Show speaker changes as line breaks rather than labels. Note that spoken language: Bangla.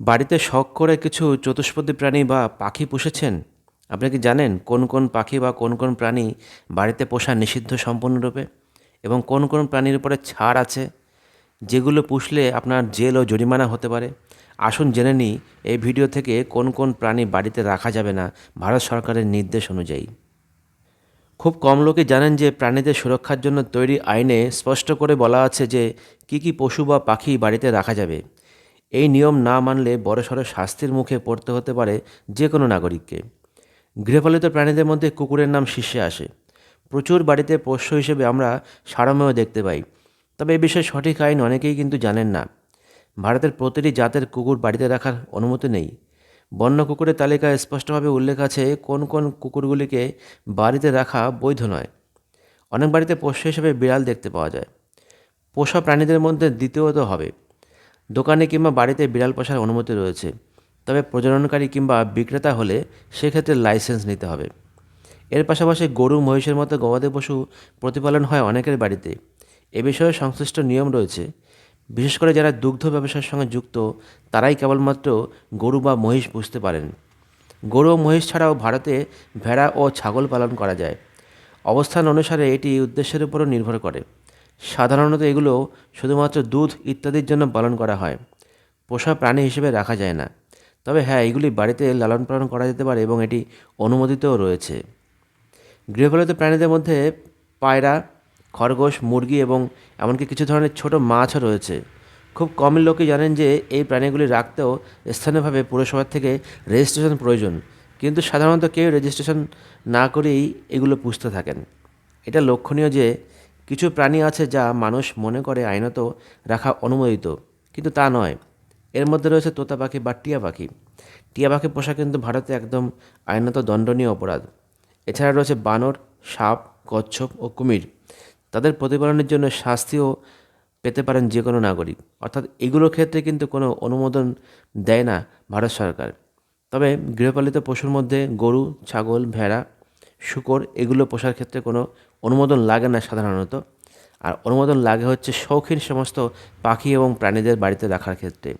বাড়িতে শখ করে কিছু চতুষ্পদী প্রাণী বা পাখি পুষেছেন? আপনি কি জানেন কোন কোন পাখি বা কোন কোন প্রাণী বাড়িতে পোষা নিষিদ্ধ সম্পূর্ণরূপে? এবং কোন কোন প্রাণীর উপরে ছাড় আছে যেগুলো পুষলে আপনার জেল ও জরিমানা হতে পারে? আসুন জেনে নিই, এই ভিডিও থেকে কোন কোন প্রাণী বাড়িতে রাখা যাবে না ভারত সরকারের নির্দেশ অনুযায়ী। খুব কম লোকই জানেন যে প্রাণীদের সুরক্ষার জন্য তৈরি আইনে স্পষ্ট করে বলা আছে যে কী কী পশু বা পাখি বাড়িতে রাখা যাবে। এই নিয়ম না মানলে বড়সড় শাস্তির মুখে পড়তে হতে পারে যে কোনো নাগরিককে। গৃহপালিত প্রাণীদের মধ্যে কুকুরের নাম শীর্ষে আসে। প্রচুর বাড়িতে পোষ্য হিসেবে আমরা সারমেয় দেখতে পাই। তবে এ বিষয়ে সঠিক আইন অনেকেই কিন্তু জানেন না। ভারতের প্রতিটি জাতের কুকুর বাড়িতে রাখার অনুমতি নেই। বন্য কুকুরের তালিকায় স্পষ্টভাবে উল্লেখ আছে কোন কোন কুকুরগুলিকে বাড়িতে রাখা বৈধ নয়। অনেক বাড়িতে পোষ্য হিসেবে বিড়াল দেখতে পাওয়া যায়। পোষা প্রাণীদের মধ্যে দ্বিতীয়ত হবে। দোকানে কিংবা বাড়িতে বিড়াল পোষার অনুমতি রয়েছে, তবে প্রজননকারী কিংবা বিক্রেতা হলে সেক্ষেত্রে লাইসেন্স নিতে হবে। এর পাশাপাশি গরু, মহিষের মতো গবাদি পশু প্রতিপালন হয় অনেকের বাড়িতে। এ বিষয়ে সংশ্লিষ্ট নিয়ম রয়েছে। বিশেষ করে যারা দুগ্ধ ব্যবসার সঙ্গে যুক্ত, তারাই কেবলমাত্র গরু বা মহিষ পুষতে পারেন। গরু ও মহিষ ছাড়াও ভারতে ভেড়া ও ছাগল পালন করা যায়। অবস্থান অনুসারে এটি উদ্দেশ্যের উপরও নির্ভর করে। সাধারণত এগুলো শুধুমাত্র দুধ ইত্যাদির জন্য পালন করা হয়। পোষা প্রাণী হিসেবে রাখা যায় না। তবে হ্যাঁ এগুলি বাড়িতে লালন পালন করা যেতে পারে এবং এটি অনুমোদিতও রয়েছে। গৃহপালিত প্রাণীদের মধ্যে পায়রা, খরগোশ, মুরগি এবং এমনকি কিছু ধরনের ছোট মাছও রয়েছে। খুব কম লোকই জানেন যে এই প্রাণীগুলি রাখতেও স্থানীয়ভাবে পুরসভার থেকে রেজিস্ট্রেশন প্রয়োজন। কিন্তু সাধারণত কেউ রেজিস্ট্রেশন না করেই এগুলো পুষতে থাকেন। এটা লক্ষণীয় যে কিছু প্রাণী আছে যা মানুষ মনে করে আইনত রাখা অনুমোদিত, কিন্তু তা নয়। এর মধ্যে রয়েছে তোতা পাখি বা টিয়া পাখি। টিয়া পাখি পোষা কিন্তু ভারতে একদম আইনত দণ্ডনীয় অপরাধ। এছাড়া রয়েছে বানর, সাপ, কচ্ছপ ও কুমির। তাদের প্রতিপালনের জন্য শাস্তিও পেতে পারেন যে কোনো নাগরিক। অর্থাৎ এগুলোর ক্ষেত্রে কিন্তু কোনো অনুমোদন দেয় না ভারত সরকার। তবে গৃহপালিত পশুর মধ্যে গরু, ছাগল, ভেড়া শুকর, এগুলো পোষার ক্ষেত্রে কোনো অনুমোদন লাগে না সাধারণত। আর অনুমোদন লাগে হচ্ছে শৌখিন সমস্ত পাখি এবং প্রাণীদের বাড়িতে রাখার ক্ষেত্রে।